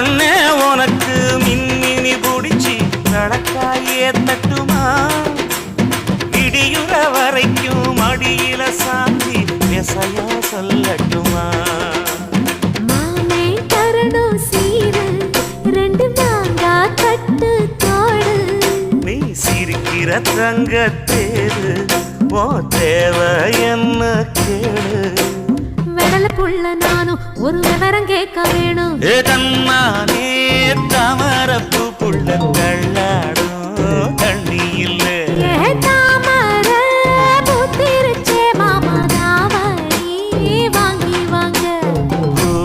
கண்ணே உனக்கு மின்மினி பிடிச்சி நடக்காயே தட்டுமா? இடியுற வரைக்கும் மடியில சாந்தி விசையா சொல்லட்டுமா? சிரிக்கிற தங்க தேரு போ தேவை என்ன கே வெடல நானும் ஒரு விவரம் கேட்க வேணும். ஏ தன்னானே